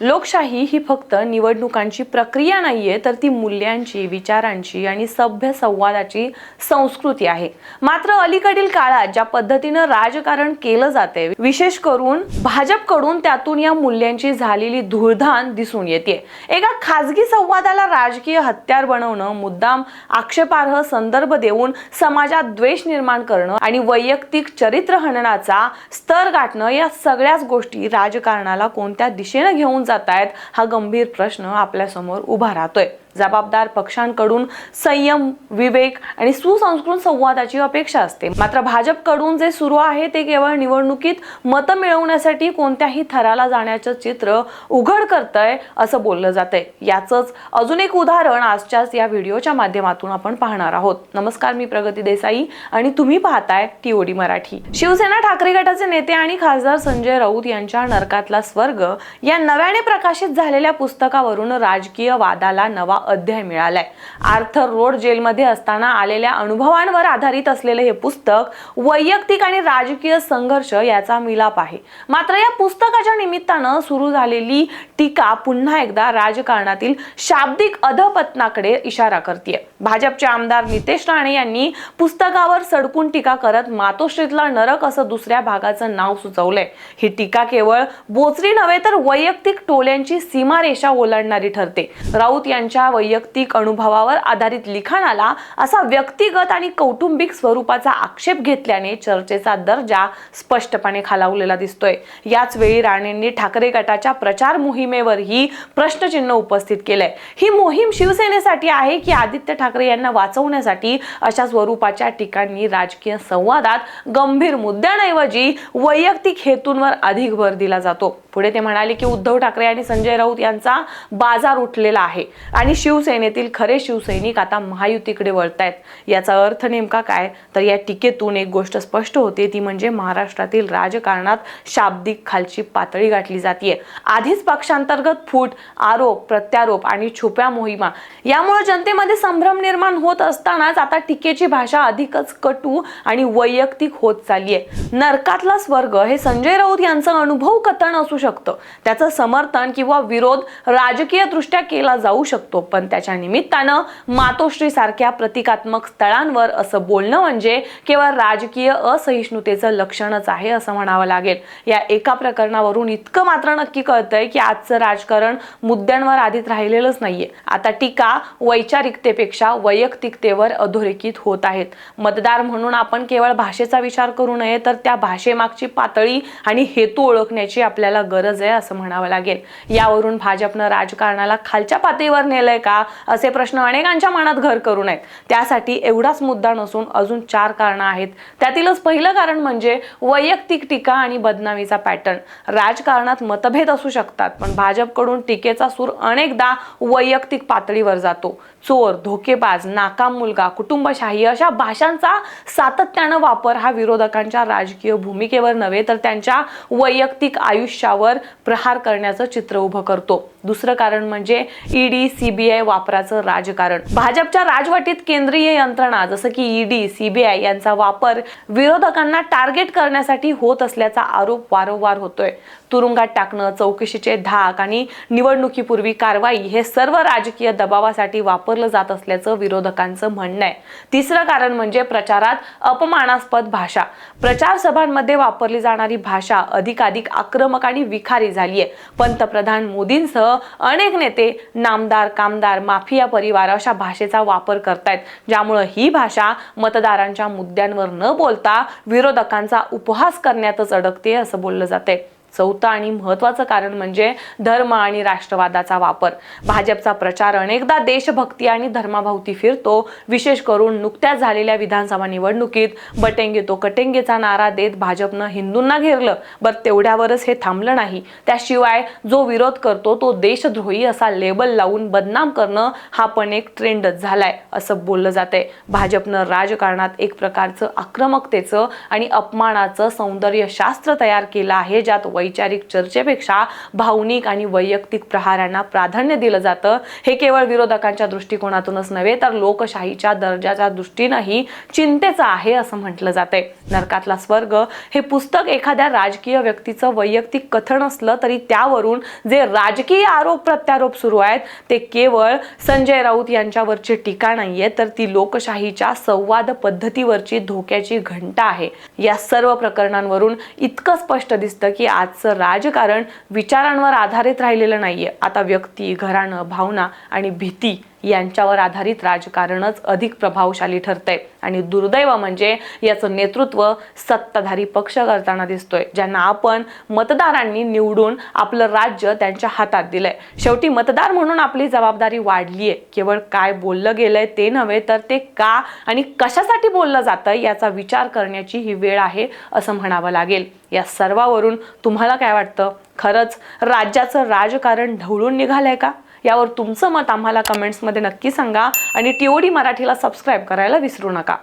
लोकशाही ही फक्त निवडणुकांची प्रक्रिया नाहीये तर ती मूल्यांची विचारांची आणि सभ्य संवादाची संस्कृती आहे. मात्र अलीकडील काळात ज्या पद्धतीनं राजकारण केलं जाते विशेष करून भाजपकडून त्यातून या मूल्यांची झालेली धुळधान दिसून येते एका खाजगी संवादाला राजकीय हत्यार बनवणं मुद्दाम आक्षेपार्ह संदर्भ देऊन समाजात द्वेष निर्माण करणं आणि वैयक्तिक चरित्र हननाचा स्तर गाठणं या सगळ्याच गोष्टी राजकारणाला कोणत्या दिशेनं घेऊन जात आहेत हा गंभीर प्रश्न आपल्यासमोर उभा राहतोय. जबाबदार पक्षांकडून संयम विवेक आणि सुसंस्कृत संवादाची अपेक्षा असते. मात्र भाजपकडून जे सुरू आहे ते केवळ निवडणुकीत मतं मिळवण्यासाठी कोणत्याही थराला जाण्याचं चित्र उघड करतंय असं बोललं जातंय. याचंच अजून एक उदाहरण आजच्याच या व्हिडिओच्या माध्यमातून आपण पाहणार आहोत. नमस्कार मी प्रगती देसाई आणि तुम्ही पाहताय टीओडी मराठी. शिवसेना ठाकरे गटाचे नेते आणि खासदार संजय राऊत यांच्या नरकातला स्वर्ग या नव्याने प्रकाशित झालेल्या पुस्तकावरून राजकीय वादाला नवा अध्याय मिळालाय. आर्थर रोड जेलमध्ये असताना आलेल्या अनुभवांवर आधारित असलेले हे पुस्तक वैयक्तिक आणि राजकीय संघर्ष याचा मिलाप आहे. मात्र या पुस्तकाच्या निमित्तानं सुरू झालेली टीका पुन्हा एकदा राजकारणातील शाब्दिक अधपतनाकडे इशारा करते भाजपचे आमदार नितेश राणे यांनी पुस्तकावर सडकून टीका करत मातोश्रीतला नरक असं दुसऱ्या भागाचं नाव सुचवलंय. ही टीका केवळ बोचरी नव्हे तर वैयक्तिक टोल्यांची सीमारेषा ओलांडणारी ठरते. राऊत यांच्या वैयक्तिक अनुभवावर आधारित लिखाणाला असा व्यक्तिगत आणि कौटुंबिक स्वरूपाचा आक्षेप घेतल्याने चर्चेचा दर्जा स्पष्टपणे खालावलेला दिसतोय. याच वेळी राणेंनी ठाकरे गटाच्या प्रचार मोहिमेवरही प्रश्नचिन्ह उपस्थित केलंय. ही मोहीम शिवसेनेसाठी आहे की आदित्य ठाकरे यांना वाचवण्यासाठी? अशा स्वरूपाच्या ठिकाणी राजकीय संवादात गंभीर मुद्द्यांऐवजी वैयक्तिक हेतूंवर अधिक भर दिला जातो. पुढे ते म्हणाले की उद्धव ठाकरे आणि संजय राऊत यांचा बाजार उठलेला आहे. आणि शिवसेनेतील खरे शिवसैनिक आता महायुतीकडे वळतायत. याचा अर्थ नेमका काय? तर या टीकेतून एक गोष्ट स्पष्ट होते. ती म्हणजे महाराष्ट्रातील राजकारणात शाब्दिक खालची पातळी गाठली जाते आधीच पक्षांतर्गत फूट आरोप प्रत्यारोप आणि छुप्या मोहिमा यामुळे जनतेमध्ये संभ्रम निर्माण होत असतानाच आता टीकेची भाषा अधिकच कटू आणि वैयक्तिक होत चालली आहे नरकातला स्वर्ग हे संजय राऊत यांचं अनुभव कथन असू शकतं. त्याचं समर्थन किंवा विरोध राजकीय दृष्ट्या केला जाऊ शकतो पण त्याच्या निमित्तानं मातोश्री सारख्या प्रतिकात्मक स्थळांवर असं बोलणं म्हणजे केवळ राजकीय असहिष्णुतेचं लक्षणच आहे असं म्हणावं लागेल. या एका प्रकरणावरून इतकं मात्र नक्की कळतंय की आजचं राजकारण मुद्द्यांवर आधीच राहिलेलंच नाहीये. आता टीका वैचारिकतेपेक्षा वैयक्तिकतेवर अधोरेखित होत आहेत. मतदार म्हणून आपण केवळ भाषेचा विचार करू नये तर त्या भाषेमागची पातळी आणि हेतू ओळखण्याची आपल्याला गरज गरज आहे असं म्हणावं लागेल. यावरून भाजपनं राजकारणाला खालच्या पातळीवर नेलंय का? असे प्रश्न अनेकांच्या मनात घर करू नयेत. त्यासाठी एवढाच मुद्दा नसून अजून चार कारणं आहेत. त्यातीलच पहिलं कारण म्हणजे वैयक्तिक टीका आणि बदनामीचा पॅटर्न. राजकारणात मतभेद असू शकतात पण भाजपकडून टीकेचा सूर अनेकदा वैयक्तिक पातळीवर जातो. चोर धोकेबाज नाकाम मुलगा कुटुंबशाही अशा भाषांचा सातत्यानं वापर हा विरोधकांच्या राजकीय भूमिकेवर नव्हे तर त्यांच्या वैयक्तिक आयुष्यावर प्रहार करण्याचं चित्र उभं करतो. दुसरं कारण म्हणजे ईडी सीबीआय वापराचं राजकारण. भाजपच्या राजवटीत केंद्रीय यंत्रणा जसं की ईडी सीबीआय यांचा वापर विरोधकांना टार्गेट करण्यासाठी होत असल्याचा आरोप वारंवार होतोय. तुरुंगात टाकणं चौकशीचे धाक आणि निवडणुकीपूर्वी कारवाई हे सर्व राजकीय दबावासाठी वापरलं जात असल्याचं विरोधकांचं म्हणणं आहे. तिसरं कारण म्हणजे प्रचारात अपमानास्पद भाषा. प्रचार सभांमध्ये वापरली जाणारी भाषा अधिकाधिक आक्रमक आणि विखारी झाली आहे पंतप्रधान मोदींसह अनेक नेते नामदार कामदार माफिया परिवार अशा भाषेचा वापर करतायत. ज्यामुळं ही भाषा मतदारांच्या मुद्द्यांवर न बोलता विरोधकांचा उपहास करण्यातच अडकते असं बोललं जाते चौथं आणि महत्वाचं कारण म्हणजे धर्म आणि राष्ट्रवादाचा वापर. भाजपचा प्रचार अनेकदा देशभक्ती आणि धर्माभोवती फिरतो. विशेष करून नुकत्याच झालेल्या विधानसभा निवडणुकीत बटेंगे तो कटेंगेचा नारा देत भाजपनं हिंदूंना घेरलं. बर तेवढ्यावरच हे थांबलं नाही. त्याशिवाय जो विरोध करतो तो देशद्रोही असा लेबल लावून बदनाम करणं हा पण एक ट्रेंडच झालाय असं बोललं जातंय. भाजपनं राजकारणात एक प्रकारचं आक्रमकतेचं आणि अपमानाचं सौंदर्य शास्त्र तयार केलं आहे ज्यात वैचारिक चर्चेपेक्षा भावनिक आणि वैयक्तिक प्रहारांना प्राधान्य दिलं जातं. हे केवळ विरोधकांच्या दृष्टिकोनातूनच नव्हे तर लोकशाहीच्या दर्जाच्या दृष्टीनंही चिंतेचं आहे असं म्हटलं जातंय. नरकातला स्वर्ग हे पुस्तक एखाद्या राजकीय व्यक्तीचं वैयक्तिक कथन असलं तरी त्यावरून जे राजकीय आरोप प्रत्यारोप सुरू आहेत ते केवळ संजय राऊत यांच्यावरची टीका नाहीये तर ती लोकशाहीच्या संवाद पद्धतीवरची धोक्याची घंटा आहे. या सर्व प्रकरणांवरून इतकं स्पष्ट दिसतं की आजचं राजकारण विचारांवर आधारित राहिलेलं नाहीये. आता व्यक्ती घराणं भावना आणि भीती यांच्यावर आधारित राजकारणच अधिक प्रभावशाली ठरतंय. आणि दुर्दैव म्हणजे याचं नेतृत्व सत्ताधारी पक्ष करताना दिसतोय ज्यांना आपण मतदारांनी निवडून आपलं राज्य त्यांच्या हातात दिलंय. शेवटी मतदार म्हणून आपली जबाबदारी वाढलीय. केवळ काय बोललं गेलंय ते नव्हे तर ते का आणि कशासाठी बोललं जातं याचा विचार करण्याची ही वेळ आहे असं म्हणावं लागेल. या सर्वावरून तुम्हाला काय वाटतं? खरंच राज्याचं राजकारण ढवळून निघालंय का? यावर तुमचं मत आम्हाला कमेंट्समध्ये नक्की सांगा. आणि टीओडी मराठीला सबस्क्राईब करायला विसरू नका.